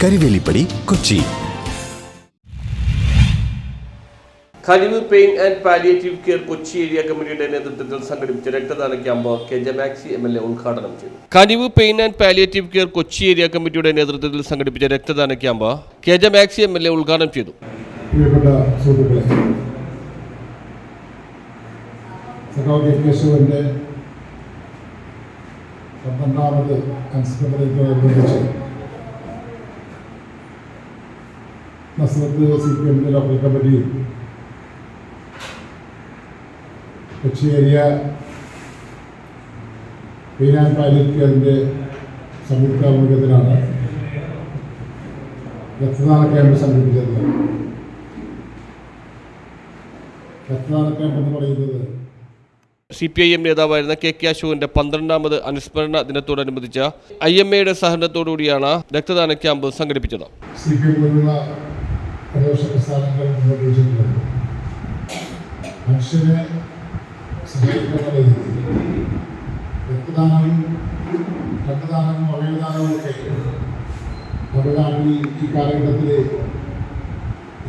Karivelippady Kochi. Karuv pain and palliative care Kochi area കമ്മിറ്റിയുടെ നേതൃത്വത്തിൽ സംഘടിപ്പിച്ച രക്തദാന camp K Maxi M L A ഉദ്ഘാടനം ചെയ്തു. Karuv pain and palliative care Kochi area കമ്മിറ്റിയുടെ നേതൃത്വത്തിൽ സംഘടിപ്പിച്ച രക്തദാന camp K Maxi M L A ഉദ്ഘാടനം ചെയ്തു. പന്ത്രണ്ടാമത് അനുസ്മരണത്തോടനുബന്ധിച്ച് നസ്രത്ത് സി പി എമ്മിന്റെ ലോക്കൽ കമ്മിറ്റിയും കൊച്ചി ഏരിയ പീനാൻ പാലിക്കറിന്റെ സംയുക്താഭിമുഖ്യത്തിലാണ് രക്തദാന ക്യാമ്പ് സംഘടിപ്പിച്ചത്. രക്തദാന ക്യാമ്പ് എന്ന് പറയുന്നത് സി പി ഐ എം നേതാവായിരുന്ന കെ കെ അശോകന്റെ പന്ത്രണ്ടാമത് അനുസ്മരണ ദിനത്തോടനുബന്ധിച്ച് ഐ എം എയുടെ സഹകരണത്തോടുകൂടിയാണ് രക്തദാന ക്യാമ്പ് സംഘടിപ്പിച്ചത്. C P M പോലുള്ള പ്രദോഷ പ്രസ്ഥാനങ്ങൾ മുന്നോട്ട് വെച്ചിട്ടുള്ളത് മനുഷ്യനെ സഹായിക്കുന്ന രീതിയിൽ രക്തദാനവും രക്തദാനവും അവയവദാനവും ഒക്കെ നമ്മുടെ നാട്ടിൽ ഈ കാലഘട്ടത്തിൽ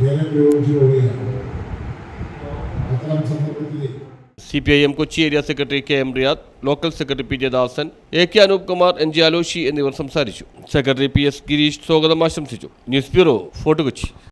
ഏറെ പ്രയോഗിച്ചു പോവുകയാണ് അത്തരം സന്ദർഭത്തിൽ C P I M Kochi area secretary K M Riyad local secretary P J Dasan A K Anoop Kumar N G Aloshi എന്നിവർ സംസാരിച്ചു സെക്രട്ടറി പി എസ് ഗിരീഷ് സ്വാഗതം ആശംസിച്ചു ന്യൂസ് ബ്യൂറോ ഫോർട്ട് കൊച്ചി